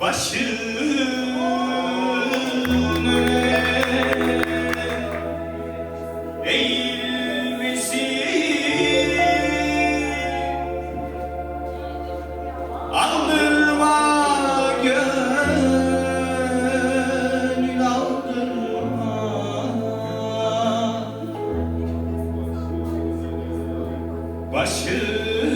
Başın öne eğilmesi Aldırma gönül aldırma. Başın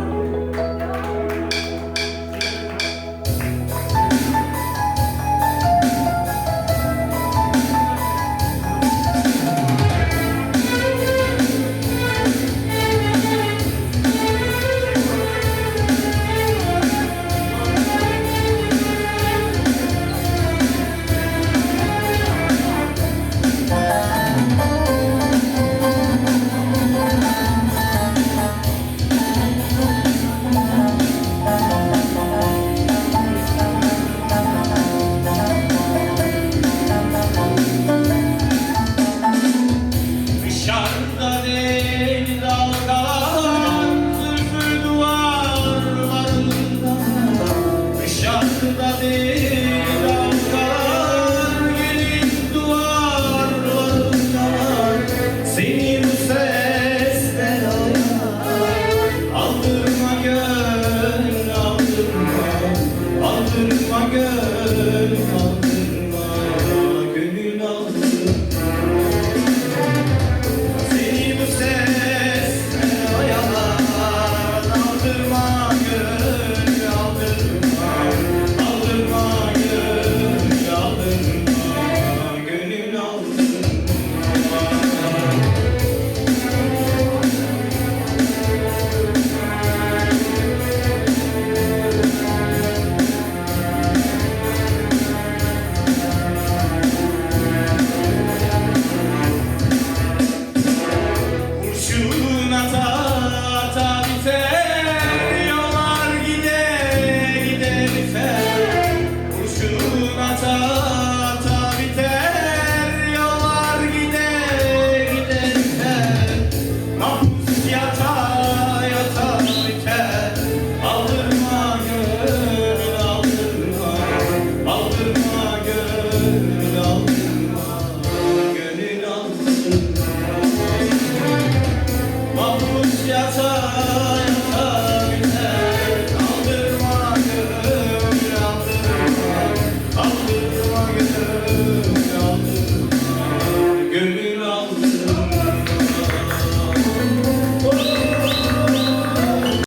Hallelujah.